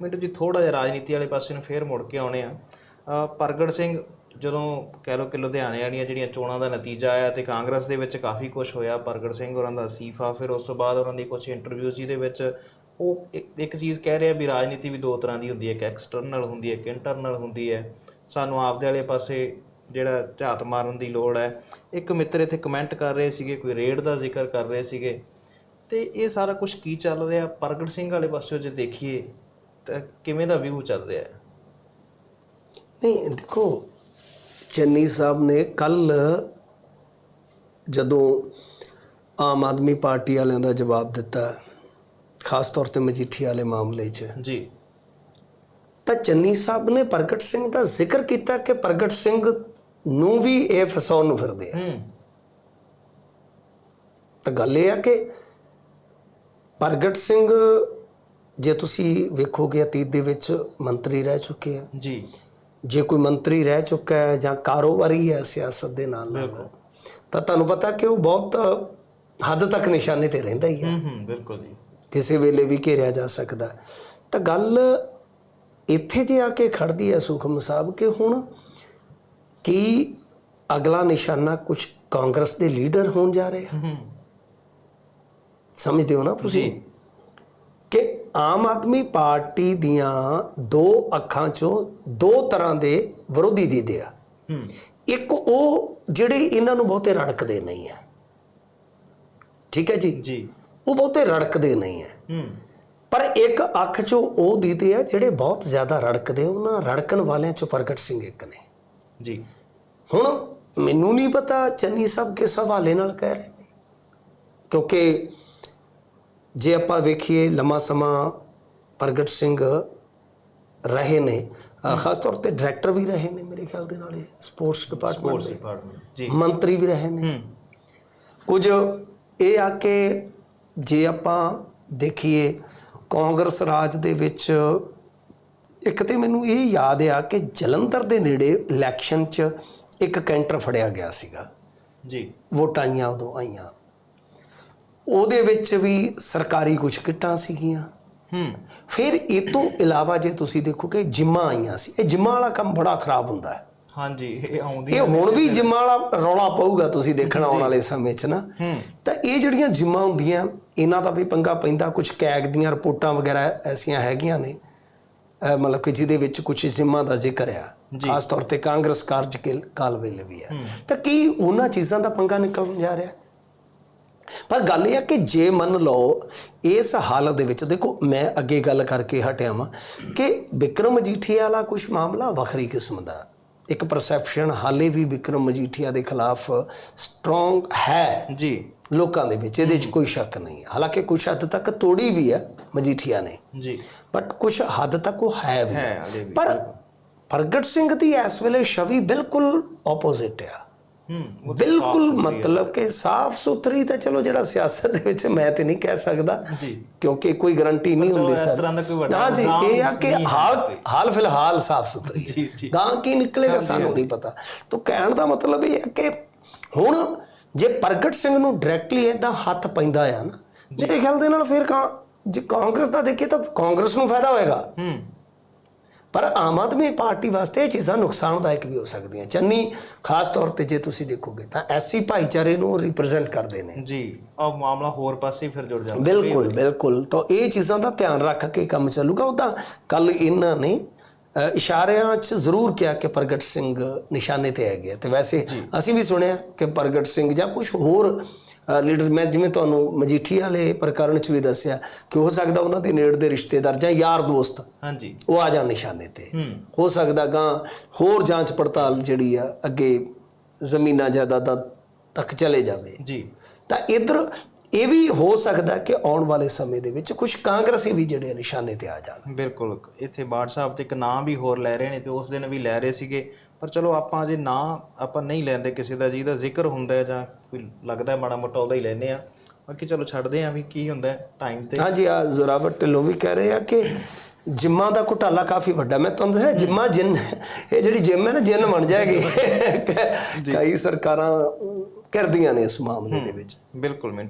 ਮੈਨੂੰ ਜੀ ਥੋੜਾ ਜਿਹਾ ਰਾਜਨੀਤੀ ਵਾਲੇ ਪਾਸੇ ਨੂੰ ਫੇਰ ਮੁੜ ਕੇ ਆਉਣੇ ਆ। ਪ੍ਰਗਟ ਸਿੰਘ ਜਦੋਂ ਕਹਿ ਲਓ ਕਿ ਲੁਧਿਆਣੇ ਵਾਲੀਆਂ ਜਿਹੜੀਆਂ ਚੋਣਾਂ ਦਾ ਨਤੀਜਾ ਆਇਆ ਤੇ ਕਾਂਗਰਸ ਦੇ ਵਿੱਚ ਕਾਫੀ ਕੁਝ ਹੋਇਆ, ਪ੍ਰਗਟ ਸਿੰਘ ਹੋਰਾਂ ਦਾ ਅਸਤੀਫਾ, ਫਿਰ ਉਸ ਤੋਂ ਬਾਅਦ ਉਹਨਾਂ ਦੀ ਕੁਝ ਇੰਟਰਵਿਊ ਜਿਹਦੇ ਵਿੱਚ ਉਹ ਇੱਕ- ਇੱਕ ਚੀਜ਼ ਕਹਿ ਰਿਹਾ ਵੀ ਰਾਜਨੀਤੀ ਵੀ ਦੋ ਤਰ੍ਹਾਂ ਦੀ ਹੁੰਦੀ ਹੈ, ਇੱਕ ਐਕਸਟਰਨਲ ਹੁੰਦੀ ਹੈ, ਇੱਕ ਇੰਟਰਨਲ ਹੁੰਦੀ ਹੈ। ਸਾਨੂੰ ਆਪਦੇ ਵਾਲੇ ਪਾਸੇ ਜਿਹੜਾ ਝਾਤ ਮਾਰਨ ਦੀ ਲੋੜ ਹੈ। ਇੱਕ ਮਿੱਤਰ ਇੱਥੇ ਕਮੈਂਟ ਕਰ ਰਹੇ ਸੀਗੇ, ਕੋਈ ਰੇਡ ਦਾ ਜ਼ਿਕਰ ਕਰ ਰਹੇ ਸੀਗੇ। ਤੇ ਇਹ ਸਾਰਾ ਕੁਝ ਕੀ ਚੱਲ ਰਿਹਾ? ਪ੍ਰਗਟ ਸਿੰਘ ਵਾਲੇ ਪਾਸੇ ਜੇ ਦੇਖੀਏ ਤਾਂ ਕਿਵੇਂ ਦਾ ਵਿਊ ਚੱਲ ਰਿਹਾ ਹੈ? ਨਹੀਂ ਦੇਖੋ ਚੰਨੀ ਸਾਹਿਬ ਨੇ ਕੱਲ ਜਦੋਂ ਆਮ ਆਦਮੀ ਪਾਰਟੀ ਵਾਲਿਆਂ ਦਾ ਜਵਾਬ ਦਿੱਤਾ ਖਾਸ ਤੌਰ ਤੇ ਮਜੀਠੀ ਵਾਲੇ ਮਾਮਲੇ 'ਚ ਜੀ। ਤਾਂ ਚੰਨੀ ਸਾਹਿਬ ਨੇ ਪ੍ਰਗਟ ਸਿੰਘ ਦਾ ਜ਼ਿਕਰ ਕੀਤਾ ਕਿ ਪ੍ਰਗਟ ਸਿੰਘ ਨੂੰ ਵੀ ਇਹ ਫਸਾਉਣ ਨੂੰ ਫਿਰਦੇ ਆ। ਤਾਂ ਗੱਲ ਇਹ ਆ ਕਿ ਪ੍ਰਗਟ ਸਿੰਘ ਜੇ ਤੁਸੀਂ ਵੇਖੋਗੇ ਅਤੀਤ ਦੇ ਵਿੱਚ ਮੰਤਰੀ ਰਹਿ ਚੁੱਕੇ ਆ। ਜੀ। ਜੇ ਕੋਈ ਮੰਤਰੀ ਰਹਿ ਚੁੱਕਾ ਹੈ ਜਾਂ ਕਾਰੋਬਾਰੀ ਹੈ ਸਿਆਸਤ ਦੇ ਨਾਲ ਨਾਲ ਬਿਲਕੁਲ। ਤਾਂ ਤੁਹਾਨੂੰ ਪਤਾ ਕਿ ਉਹ ਬਹੁਤ ਹੱਦ ਤੱਕ ਨਿਸ਼ਾਨੇ ਤੇ ਰਹਿੰਦਾ ਹੀ ਹੈ। ਹੂੰ ਹੂੰ ਬਿਲਕੁਲ ਜੀ। ਕਿਸੇ ਵੇਲੇ ਵੀ ਘੇਰਿਆ ਜਾ ਸਕਦਾ। ਤਾਂ ਗੱਲ ਇੱਥੇ ਜੇ ਆ ਕੇ ਖੜਦੀ ਹੈ ਸੁਖਮ ਸਾਹਿਬ ਕਿ ਹੁਣ ਕੀ ਅਗਲਾ ਨਿਸ਼ਾਨਾ ਕੁਝ ਕਾਂਗਰਸ ਦੇ ਲੀਡਰ ਹੋਣ ਜਾ ਰਹੇ ਆ ਹੂੰ ਸਮਝਦੇ ਹੋ ਨਾ ਤੁਸੀਂ ਕਿ ਆਮ ਆਦਮੀ ਪਾਰਟੀ ਦੀਆਂ ਦੋ ਅੱਖਾਂ ਚੋਂ ਦੋ ਤਰ੍ਹਾਂ ਦੇ ਵਿਰੋਧੀ ਦੀਦੇ ਆ। ਇੱਕ ਉਹ ਜਿਹੜੇ ਇਹਨਾਂ ਨੂੰ ਬਹੁਤੇ ਰੜਕਦੇ ਨਹੀਂ ਆ। ਠੀਕ ਹੈ ਜੀ? ਜੀ। ਉਹ ਬਹੁਤੇ ਰੜਕਦੇ ਨਹੀਂ ਹੂੰ। ਪਰ ਇੱਕ ਅੱਖ ਚੋਂ ਉਹ ਦੀਦੇ ਆ ਜਿਹੜੇ ਬਹੁਤ ਜ਼ਿਆਦਾ ਰੜਕਦੇ ਉਹਨਾਂ ਰੜਕਣ ਵਾਲਿਆਂ ਚੋਂ ਪ੍ਰਗਟ ਸਿੰਘ ਇੱਕ ਨੇ। ਜੀ। ਹੁਣ ਮੈਨੂੰ ਨਹੀਂ ਪਤਾ ਚੰਨੀ ਸਾਹਿਬ ਕਿਸ ਹਵਾਲੇ ਨਾਲ ਕਹਿ ਰਹੇ ਨੇ। ਕਿਉਂਕਿ ਜੇ ਆਪਾਂ ਵੇਖੀਏ ਲੰਮਾ ਸਮਾਂ ਪ੍ਰਗਟ ਸਿੰਘ ਰਹੇ ਨੇ ਖਾਸ ਤੌਰ ਤੇ ਡਾਇਰੈਕਟਰ ਵੀ ਰਹੇ ਨੇ ਮੇਰੇ ਖਿਆਲ ਦੇ ਨਾਲ ਇਹ ਸਪੋਰਟਸ ਡਿਪਾਰਟਮੈਂਟ ਸਪੋਰਟਸ ਦੇ। ਡਿਪਾਰਟਮੈਂਟ ਜੀ। ਮੰਤਰੀ ਵੀ ਰਹੇ ਨੇ। ਕੁਝ ਇਹ ਆ ਕਿ ਜੇ ਆਪਾਂ ਦੇਖੀਏ ਕਾਂਗਰਸ ਰਾਜ ਦੇ ਵਿੱਚ ਇੱਕ ਤੇ ਮੈਨੂੰ ਇਹ ਯਾਦ ਆ ਕਿ ਜਲੰਧਰ ਦੇ ਨੇੜੇ ਇਲੈਕਸ਼ਨ 'ਚ ਇੱਕ ਕੈਂਟਰ ਫੜਿਆ ਗਿਆ ਸੀਗਾ। ਜੀ। ਵੋਟਾਂ ਆਈਆਂ ਉਦੋਂ ਆਈਆਂ। ਉਹਦੇ ਵਿੱਚ ਵੀ ਸਰਕਾਰੀ ਕੁਝ ਕਿੱਟਾਂ ਸੀਗੀਆਂ। ਹੂੰ। ਫਿਰ ਇਹ ਤੋਂ ਇਲਾਵਾ ਜੇ ਤੁਸੀਂ ਦੇਖੋਗੇ ਜਿੰਮਾਂ ਆਈਆਂ ਸੀ ਇਹ ਜਿੰਮਾਂ ਵਾਲਾ ਕੰਮ ਬੜਾ ਖਰਾਬ ਹੁੰਦਾ ਹੈ। ਹਾਂਜੀ ਇਹ ਆਉਂਦੀ ਇਹ ਹੁਣ ਵੀ ਜਿੰਮਾਂ ਵਾਲਾ ਰੌਲਾ ਪਊਗਾ ਤੁਸੀਂ ਦੇਖਣ ਆਉਣ ਵਾਲੇ ਸਮੇਂ 'ਚ ਨਾ। ਹੂੰ। ਤਾਂ ਇਹ ਜਿਹੜੀਆਂ ਜਿੰਮਾਂ ਹੁੰਦੀਆਂ ਇਹਨਾਂ ਦਾ ਵੀ ਪੰਗਾ ਪੈਂਦਾ ਕੁਝ ਕੈਗ ਦੀਆਂ ਰਿਪੋਰਟਾਂ ਵਗੈਰਾ ਐਸੀਆਂ ਹੈਗੀਆਂ ਨੇ। ਮਤਲਬ ਕਿ ਜਿਹਦੇ ਵਿੱਚ ਕੁਝ ਜਿੰਮਾਂ ਦਾ ਜ਼ਿਕਰ ਆ। ਖਾਸ ਤੌਰ ਤੇ ਕਾਂਗਰਸ ਕਾਰਜ ਕੇ- ਕਾਲ ਵੇਲੇ ਵੀ ਹੈ। ਤਾਂ ਕੀ ਉਹਨਾਂ ਚੀਜ਼ਾਂ ਦਾ ਪੰਗਾ ਨਿਕਲਣ ਜਾ ਰਿਹਾ? ਪਰ ਗੱਲ ਇਹ ਹੈ ਕਿ ਜੇ ਮੰਨ ਲਓ ਇਸ ਹਾਲਤ ਦੇ ਵਿੱਚ ਦੇਖੋ ਮੈਂ ਅੱਗੇ ਗੱਲ ਕਰਕੇ ਹਟਿਆ ਵਾਂ ਕਿ ਵਿਕਰਮ ਮਜੀਠੀਆ ਵਾਲਾ ਕੁਝ ਮਾਮਲਾ ਵੱਖਰੀ ਕਿਸਮ ਦਾ। ਇੱਕ ਪਰਸੈਪਸ਼ਨ ਹਾਲੇ ਵੀ ਵਿਕਰਮ ਮਜੀਠੀਆ ਦੇ ਖਿਲਾਫ ਸਟਰੋਂਗ ਹੈ ਜੀ। ਲੋਕਾਂ ਦੇ ਵਿੱਚ ਇਹਦੇ 'ਚ ਕੋਈ ਸ਼ੱਕ ਨਹੀਂ ਹਾਲਾਂਕਿ ਕੁਝ ਹੱਦ ਤੱਕ ਤੋੜੀ ਵੀ ਹੈ ਮਜੀਠੀਆ ਨੇ। ਜੀ। ਬਟ ਕੁਝ ਹੱਦ ਤੱਕ ਉਹ ਹੈ ਵੀ। ਪਰ ਪ੍ਰਗਟ ਸਿੰਘ ਦੀ ਇਸ ਵੇਲੇ ਛਵੀ ਬਿਲਕੁਲ ਆਪੋਜ਼ਿਟ ਆ। ਬਿਲਕੁਲ ਮਤਲਬ ਕਿ ਸਾਫ਼ ਸੁਥਰੀ ਤਾਂ ਚਲੋ ਜਿਹੜਾ ਸਿਆਸਤ ਦੇ ਵਿੱਚ ਮੈਂ ਤੇ ਨਹੀਂ ਕਹਿ ਸਕਦਾ ਜੀ। ਕਿਉਂਕਿ ਕੋਈ ਗਾਰੰਟੀ ਨਹੀਂ ਹੁੰਦੀ ਇਸ ਸਰ। ਤਰ੍ਹਾਂ ਦਾ ਕੋਈ ਵੱਡਾ ਹਾਂ ਜੀ ਇਹ ਆ ਕਿ ਹਾਲ। ਹਾਲ ਫਿਲਹਾਲ ਸਾਫ਼ ਸੁਥਰੀ ਜੀ, ਜੀ। ਗਾਂ ਕੀ ਨਿਕਲੇਗਾ ਸਾਨੂੰ ਨਹੀਂ ਪਤਾ। ਤਾਂ ਕਹਿਣ ਦਾ ਮਤਲਬ ਇਹ ਹੈ ਕਿ ਹੁਣ ਜੇ ਪ੍ਰਗਟ ਸਿੰਘ ਨੂੰ ਡਾਇਰੈਕਟਲੀ ਇਹਦਾ ਹੱਥ ਪੈਂਦਾ ਆ ਨਾ ਮੇਰੇ ਖਿਆਲ ਦੇ ਨਾਲ ਫਿਰ ਕਾਂ ਜੇ ਕਾਂਗਰਸ ਦਾ ਦੇਖੀਏ ਤਾਂ ਕਾਂਗਰਸ ਨੂੰ ਫਾਇਦਾ ਹੋਏਗਾ। ਹੂੰ। ਪਰ ਆਮ ਆਦਮੀ ਪਾਰਟੀ ਵਾਸਤੇ ਇਹ ਚੀਜ਼ਾਂ ਨੁਕਸਾਨਦਾਇਕ ਵੀ ਹੋ ਸਕਦੀਆਂ। ਚੰਨੀ ਖਾਸ ਤੌਰ ਤੇ ਜੇ ਤੁਸੀਂ ਦੇਖੋਗੇ ਤਾਂ ਐਸਸੀ ਭਾਈਚਾਰੇ ਨੂੰ ਰਿਪਰੈਜ਼ੈਂਟ ਕਰਦੇ ਨੇ। ਜੀ ਆ ਮਾਮਲਾ ਹੋਰ ਪਾਸੇ ਫਿਰ ਜੁੜ ਜਾਂਦਾ। ਬਿਲਕੁਲ ਬਿਲਕੁਲ। ਤਾਂ ਇਹ ਚੀਜ਼ਾਂ ਦਾ ਧਿਆਨ ਰੱਖ ਕੇ ਕੰਮ ਚੱਲੂਗਾ। ਉਹਦਾ ਕੱਲ ਇਹਨਾਂ ਨੇ ਇਸ਼ਾਰਿਆਂ 'ਚ ਜ਼ਰੂਰ ਕਿਹਾ ਕਿ ਪ੍ਰਗਟ ਸਿੰਘ ਨਿਸ਼ਾਨੇ ਤੇ ਹੈਗੇ ਤੇ ਵੈਸੇ ਅਸੀਂ ਵੀ ਸੁਣਿਆ ਕਿ ਪ੍ਰਗਟ ਸਿੰਘ ਜਾਂ ਕੁਝ ਹੋਰ ਲੀਡਰ ਮੈਂ ਜਿਵੇਂ ਤੁਹਾਨੂੰ ਮਜੀਠੀ ਵਾਲੇ ਪ੍ਰਕਰਣ 'ਚ ਵੀ ਦੱਸਿਆ ਕਿ ਹੋ ਸਕਦਾ ਉਹਨਾਂ ਦੇ ਨੇੜ ਦੇ ਰਿਸ਼ਤੇਦਾਰ ਜਾਂ ਯਾਰ ਦੋਸਤ ਹਾਂਜੀ। ਉਹ ਆ ਜਾਣ ਨਿਸ਼ਾਨੇ ਤੇ। ਹੂੰ। ਹੋ ਸਕਦਾ ਗਾਂ ਹੋਰ ਜਾਂਚ ਪੜਤਾਲ ਜਿਹੜੀ ਆ ਅੱਗੇ ਜ਼ਮੀਨਾਂ ਜਾਇਦਾਦਾਂ ਤੱਕ ਚਲੇ ਜਾਵੇ। ਜੀ। ਤਾਂ ਇਧਰ ਇਹ ਵੀ ਹੋ ਸਕਦਾ ਕਿ ਆਉਣ ਵਾਲੇ ਸਮੇਂ ਦੇ ਵਿੱਚ ਕੁਝ ਕਾਂਗਰਸੀ ਵੀ ਜਿਹੜੇ ਨਿਸ਼ਾਨੇ ਤੇ ਆ ਜਾਣ। ਬਿਲਕੁਲ। ਇੱਥੇ ਬਾੜ ਸਾਹਿਬ ਤੇ ਇੱਕ ਨਾਂ ਵੀ ਹੋਰ ਲੈ ਰਹੇ ਨੇ ਤੇ ਉਸ ਦਿਨ ਵੀ ਲੈ ਰਹੇ ਸੀਗੇ। ਪਰ ਚਲੋ ਆਪਾਂ ਜੇ ਨਾਂ ਆਪਾਂ ਨਹੀਂ ਲੈਂਦੇ ਕਿਸੇ ਦਾ ਜਿਹਦਾ ਜ਼ਿਕਰ ਹੁੰਦਾ ਹੈ ਜਾਂ ਕੋਈ ਲੱਗਦਾ ਮਾੜਾ ਮੋਟਾ ਉਹਦਾ ਹੀ ਲੈਨੇ ਆ ਬਾਕੀ ਚਲੋ ਛੱਡਦੇ ਆ ਵੀ ਕੀ ਹੁੰਦਾ ਟਾਈਮ ਤੇ। ਹਾਂਜੀ ਆ ਜ਼ੋਰਾਵਰ ਢਿੱਲੋਂ ਵੀ ਕਹਿ ਰਹੇ ਆ ਕਿ ਜਿੰਮਾਂ ਦਾ ਘੁਟਾਲਾ ਕਾਫੀ ਵੱਡਾ। ਮੈਂ ਤੁਹਾਨੂੰ ਦੱਸਿਆ ਜਿੰਮਾਂ ਜਿੰਨ ਇਹ ਜਿਹੜੀ ਜਿੰਮ ਹੈ ਨਾ ਜਿੰਨ ਬਣ ਜਾਏਗੀ। ਕਈ ਸਰਕਾਰਾਂ ਕਰਦੀਆਂ ਨੇ ਇਸ ਮਾਮਲੇ ਦੇ ਵਿੱਚ। ਬਿਲਕੁਲ